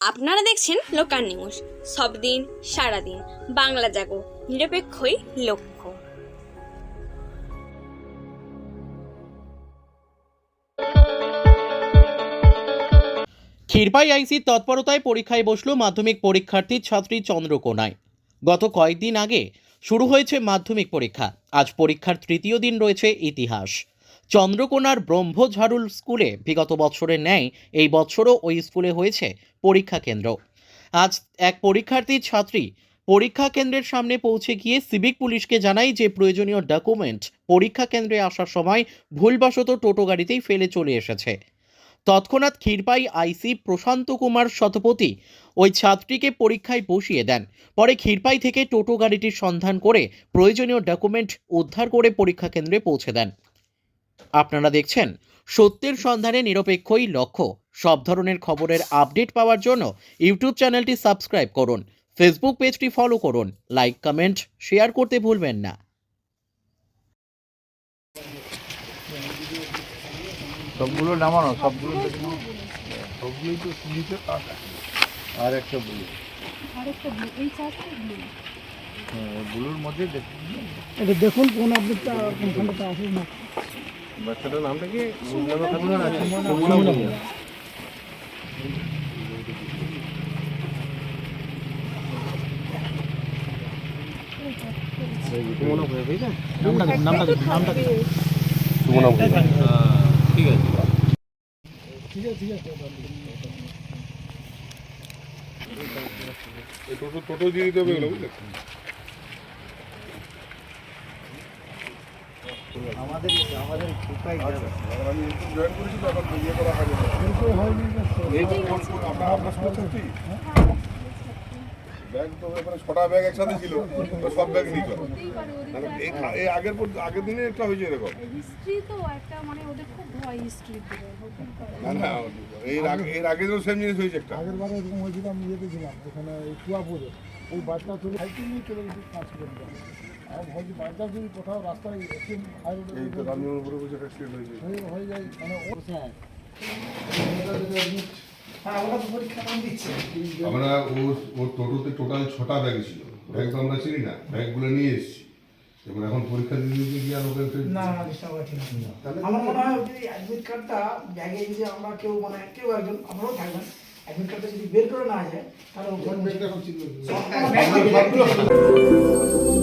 আপনারা দেখছেন local news. সব দিন সারাদিন বাংলা জাগো, নিরপেক্ষই লক্ষ্য। ক্ষীরপাই আইসির তৎপরতায় পরীক্ষায় বসল মাধ্যমিক পরীক্ষার্থী ছাত্রী চন্দ্রকোনায়। গত কয়েকদিন আগে শুরু হয়েছে মাধ্যমিক পরীক্ষা। আজ পরীক্ষার তৃতীয় দিন রয়েছে ইতিহাস। চন্দ্রকোনার ব্রহ্মঝাড়ুল স্কুলে বিগত বছরের ন্যায় এই বছরও ওই স্কুলে হয়েছে পরীক্ষা কেন্দ্র। আজ এক পরীক্ষার্থী ছাত্রী পরীক্ষা কেন্দ্রের সামনে পৌঁছে গিয়ে সিভিক পুলিশকে জানায় যে প্রয়োজনীয় ডকুমেন্ট পরীক্ষা কেন্দ্রে আসার সময় ভুলবশত টোটো গাড়িতেই ফেলে চলে এসেছে। তৎক্ষণাৎ ক্ষীরপাই আইসি প্রশান্ত কুমার শতপথী ওই ছাত্রীকে পরীক্ষায় বসিয়ে দেন। পরে ক্ষীরপাই থেকে টোটো গাড়িটির সন্ধান করে প্রয়োজনীয় ডকুমেন্ট উদ্ধার করে পরীক্ষা কেন্দ্রে পৌঁছে দেন। আপনারা দেখছেন সত্যের সন্ধানে নিরপেক্ষই লক্ষ্য। সব ধরনের খবরের আপডেট পাওয়ার জন্য ইউটিউব চ্যানেলটি সাবস্ক্রাইব করুন ফেসবুক পেজটি ফলো করুন লাইক কমেন্ট শেয়ার করতে ভুলবেন না। সবগুলো নামানো সবগুলো সবগুলোই তো আর একটা ব্লু ব্লু ব্লুর মধ্যে দেখুন। এটা দেখুন কোন কোনখানটা আসে না বাচ্চাটার নামটা কি? সুমনা আছে। ঠিক আছে? টোটো টোটো দিয়ে দিতে হবে এগুলো বুঝলে? আমাদের আমাদের ঠিকাই যাবে। আমি ইউটিউব জয়েন করেছি তো এখন ইয়ে করা হয়নি। এই তো আপনার আপনার ছাত্রী ব্যাগ তো এবারে ছটা ব্যাগ একসাথে ছিল সব ব্যাগ নিয়ে চলো মানে এই আগের আগের দিনে একটা হয়েছে এরকম? হিস্ট্রি তো একটা মানে ওদের খুব ভয় হিস্ট্রি দিবে হতেই পারে না না এর আগে এর আগে তো সেম জিনিস হয়েছে একটা। আগের বারে এরকম হয়েছিল আমি ইয়েতে ছিলাম কুয়াপুরে। ওই বাসটা চলে সাইকেল নিয়ে চলে গেছে পাঁচ কিলোমিটার। ভাবছি যদি কোথাও রাস্তায় একটু হাই রোডে এই তো রামজীবনপুরে বসে একটা অ্যাক্সিডেন্ট হয়ে হয়ে যায় মানে ও আমরা ও ওর টোটোতে টোটাল ছটা ব্যাগ ছিল। ব্যাগ তো আমরা চিনি না ব্যাগগুলো নিয়ে এসেছি। এবার এখন পরীক্ষা দিতে দিতে গিয়ে আর ওকে না না ডিস্টার্ব আছে। আমার মনে হয় যদি অ্যাডমিট কার্ডটা ব্যাগে যদি আমরা কেউ মানে কেউ একজন আমরাও থাকবেন অ্যাডমিট কার্ডটা যদি বের করে না যায় তাহলে ওখানে ব্যাগটা সব-